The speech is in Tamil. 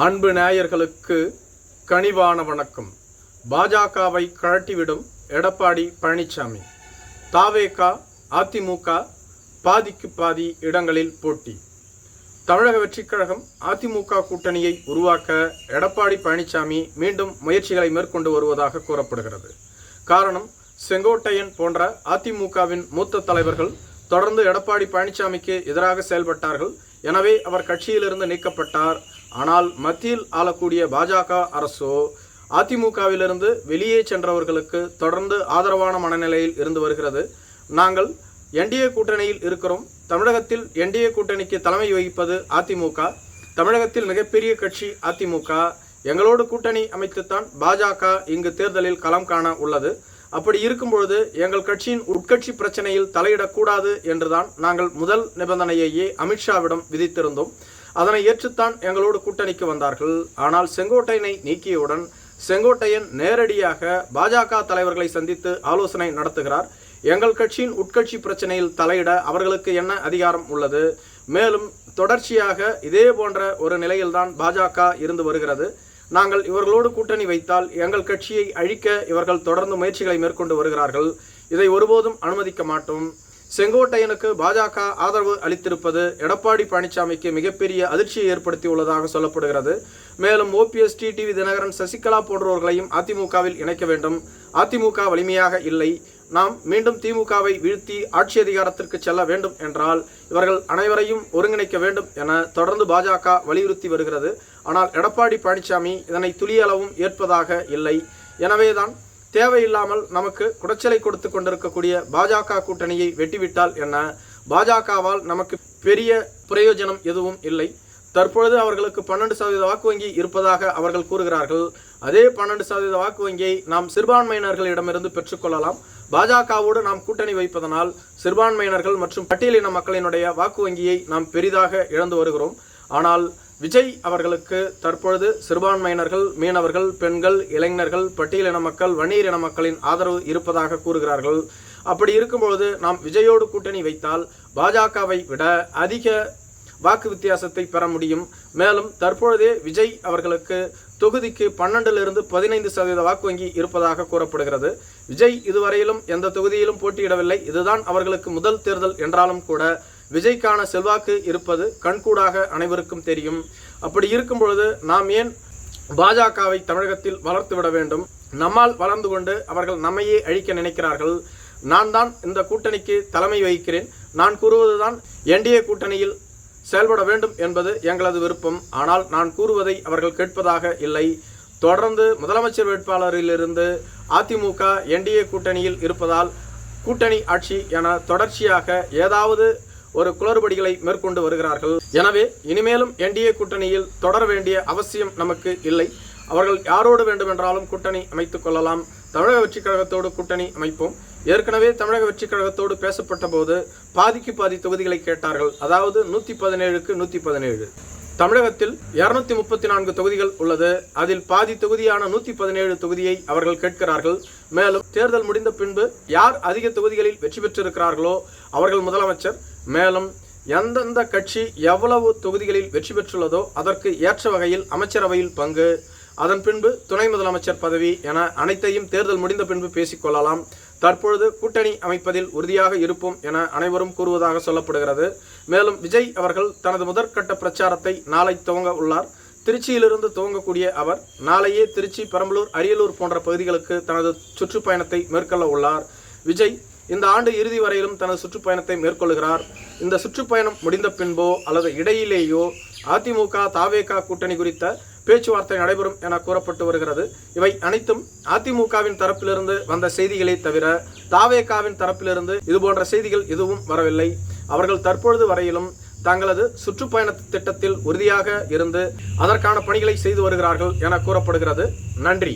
அன்பு நேயர்களுக்கு கனிவான வணக்கம். பாஜகவை கழட்டிவிடும் எடப்பாடி பழனிசாமி தாவேகா அதிமுக பாதிக்கு பாதி இடங்களில் போட்டி. தமிழக வெற்றிக் கழகம் அதிமுக கூட்டணியை உருவாக்க எடப்பாடி பழனிசாமி மீண்டும் முயற்சிகளை மேற்கொண்டு வருவதாக கூறப்படுகிறது. காரணம் செங்கோட்டையன் போன்ற அதிமுகவின் மூத்த தலைவர்கள் தொடர்ந்து எடப்பாடி பழனிசாமிக்கு எதிராக செயல்பட்டார்கள். எனவே அவர் கட்சியிலிருந்து நீக்கப்பட்டார். ஆனால் மத்தியில் ஆளக்கூடிய பாஜக அரசோ அதிமுகவிலிருந்து வெளியே சென்றவர்களுக்கு தொடர்ந்து ஆதரவான மனநிலையில் இருந்து வருகிறது. நாங்கள் என்டிஏ கூட்டணியில் இருக்கிறோம். தமிழகத்தில் என்டிஏ கூட்டணிக்கு தலைமை வகிப்பது அதிமுக. தமிழகத்தில் மிகப்பெரிய கட்சி அதிமுக. எங்களோடு கூட்டணி அமைத்துத்தான் பாஜக இங்கு தேர்தலில் களம் காண உள்ளது. அப்படி இருக்கும் பொழுது எங்கள் கட்சியின் உட்கட்சி பிரச்சனையில் தலையிடக்கூடாது என்றுதான் நாங்கள் முதல் நிபந்தனையையே அமித்ஷாவிடம் விதித்திருந்தோம். அதனை ஏற்றுத்தான் எங்களோடு கூட்டணிக்கு வந்தார்கள். ஆனால் செங்கோட்டையனை நீக்கியவுடன் செங்கோட்டையன் நேரடியாக பாஜக தலைவர்களை சந்தித்து ஆலோசனை நடத்துகிறார். எங்கள் கட்சியின் உட்கட்சி பிரச்சனையில் தலையிட அவர்களுக்கு என்ன அதிகாரம் உள்ளது? மேலும் தொடர்ச்சியாக இதே போன்ற ஒரு நிலையில்தான் பாஜக இருந்து வருகிறது. நாங்கள் இவர்களோடு கூட்டணி வைத்தால் எங்கள் கட்சியை அழிக்க இவர்கள் தொடர்ந்து முயற்சிகளை மேற்கொண்டு வருகிறார்கள். இதை ஒருபோதும் அனுமதிக்க மாட்டோம். செங்கோட்டையனுக்கு பாஜக ஆதரவு அளித்திருப்பது எடப்பாடி பழனிசாமிக்கு மிகப்பெரிய அதிர்ச்சியை ஏற்படுத்தியுள்ளதாக சொல்லப்படுகிறது. மேலும் ஓபிஎஸ் டிடிவி தினகரன் சசிகலா போன்றவர்களையும் அதிமுகவில் இணைக்க வேண்டும். அதிமுக வலிமையாக இல்லை. நாம் மீண்டும் திமுகவை வீழ்த்தி ஆட்சி அதிகாரத்திற்கு செல்ல வேண்டும் என்றால் இவர்கள் அனைவரையும் ஒருங்கிணைக்க வேண்டும் என தொடர்ந்து பாஜக வலியுறுத்தி வருகிறது. ஆனால் எடப்பாடி பழனிசாமி இதனை துளியளவும் ஏற்பதாக இல்லை. எனவேதான் தேவையில்லாமல் நமக்கு குடைச்சலை கொடுத்து கொண்டிருக்கக்கூடிய பாஜக கூட்டணியை வெட்டிவிட்டால் என்ன? பாஜகவால் நமக்கு பெரிய பிரயோஜனம் எதுவும் இல்லை. தற்பொழுது அவர்களுக்கு பன்னெண்டு சதவீத வாக்கு வங்கி இருப்பதாக அவர்கள் கூறுகிறார்கள். அதே பன்னெண்டு சதவீத வாக்கு வங்கியை நாம் சிறுபான்மையினர்களிடமிருந்து பெற்றுக்கொள்ளலாம். பாஜகவோடு நாம் கூட்டணி வைப்பதனால் சிறுபான்மையினர்கள் மற்றும் பட்டியலின மக்களினுடைய வாக்கு வங்கியை நாம் பெரிதாக இழந்து வருகிறோம். ஆனால் விஜய் அவர்களுக்கு தற்பொழுது சிறுபான்மையினர்கள் மீனவர்கள் பெண்கள் இளைஞர்கள் பட்டியலின மக்கள் வன்னியர் இன மக்களின் ஆதரவு இருப்பதாக கூறுகிறார்கள். அப்படி இருக்கும்பொழுது நாம் விஜயோடு கூட்டணி வைத்தால் பாஜகவை விட அதிக வாக்கு வித்தியாசத்தை பெற முடியும். மேலும் தற்பொழுதே விஜய் அவர்களுக்கு தொகுதிக்கு பன்னெண்டிலிருந்து பதினைந்து சதவீத வாக்கு வங்கி இருப்பதாக கூறப்படுகிறது. விஜய் இதுவரையிலும் எந்த தொகுதியிலும் போட்டியிடவில்லை. இதுதான் அவர்களுக்கு முதல் தேர்தல் என்றாலும் கூட விஜய்க்கான செல்வாக்கு இருப்பது கண்கூடாக அனைவருக்கும் தெரியும். அப்படி இருக்கும் பொழுது நாம் ஏன் பாஜகவை தமிழகத்தில் வளர்த்து விட வேண்டும்? நம்மால் வளர்ந்து கொண்டு அவர்கள் நம்மையே அழிக்க நினைக்கிறார்கள். நான் தான் இந்த கூட்டணிக்கு தலைமை வகிக்கிறேன். நான் கூறுவதுதான் என்டிஏ கூட்டணியில் செயல்பட வேண்டும் என்பது எங்களது விருப்பம். ஆனால் நான் கூறுவதை அவர்கள் கேட்பதாக இல்லை. தொடர்ந்து முதலமைச்சர் வேட்பாளரிலிருந்து அதிமுக என்டிஏ கூட்டணியில் இருப்பதால் கூட்டணி ஆட்சி என தொடர்ச்சியாக ஏதாவது ஒரு குளறுபடிகளை மேற்கொண்டு வருகிறார்கள். எனவே இனிமேலும் என்டிஏ கூட்டணியில் தொடர வேண்டிய அவசியம் நமக்கு இல்லை. அவர்கள் யாரோடு வேண்டுமென்றாலும் கூட்டணி அமைத்துக் கொள்ளலாம். தமிழக வெற்றிக் கழகத்தோடு கூட்டணி அமைப்போம். ஏற்கனவே தமிழக வெற்றிக் கழகத்தோடு பேசப்பட்ட போது பாதிக்கு பாதி தொகுதிகளை கேட்டார்கள். அதாவது நூற்றி பதினேழுக்கு நூற்றி பதினேழு. தமிழகத்தில் இருநூத்தி முப்பத்தி நான்கு தொகுதிகள் உள்ளது. அதில் பாதி தொகுதியான நூத்தி பதினேழு தொகுதியை அவர்கள் கேட்கிறார்கள். மேலும் தேர்தல் முடிந்த பின்பு யார் அதிக தொகுதிகளில் வெற்றி பெற்றிருக்கிறார்களோ அவர்கள் முதலமைச்சர். மேலும் எந்தெந்த கட்சி எவ்வளவு தொகுதிகளில் வெற்றி பெற்றுள்ளதோ அதற்கு ஏற்ற வகையில் அமைச்சரவையில் பங்கு. அதன் பின்பு துணை முதலமைச்சர் பதவி என அனைத்தையும் தேர்தல் முடிந்த பின்பு பேசிக்கொள்ளலாம் தற்பொழுது கூட்டணி அமைப்பதில் உறுதியாக இருப்போம் என அனைவரும் கூறுவதாக சொல்லப்படுகிறது. மேலும் விஜய் அவர்கள் தனது முதற்கட்ட பிரச்சாரத்தை நாளை துவங்க உள்ளார். திருச்சியிலிருந்து துவங்கக்கூடிய அவர் நாளையே திருச்சி பெரம்பலூர் அரியலூர் போன்ற பகுதிகளுக்கு தனது சுற்றுப்பயணத்தை மேற்கொள்ள உள்ளார். விஜய் இந்த ஆண்டு இறுதி வரையிலும் தனது சுற்றுப்பயணத்தை மேற்கொள்கிறார். இந்த சுற்றுப்பயணம் முடிந்த பின்போ அல்லது இடையிலேயோ அதிமுக தாவேகா கூட்டணி குறித்த பேச்சுவார்த்தை நடைபெறும் என கூறப்பட்டு வருகிறது. இவை அனைத்தும் அதிமுகவின் தரப்பிலிருந்து வந்த செய்திகளை தவிர தாவேகாவின் தரப்பிலிருந்து இதுபோன்ற செய்திகள் எதுவும் வரவில்லை. அவர்கள் தற்பொழுது வரையிலும் தங்களது சுற்றுப்பயண திட்டத்தில் உறுதியாக இருந்து அதற்கான பணிகளை செய்து வருகிறார்கள் என கூறப்படுகிறது. நன்றி.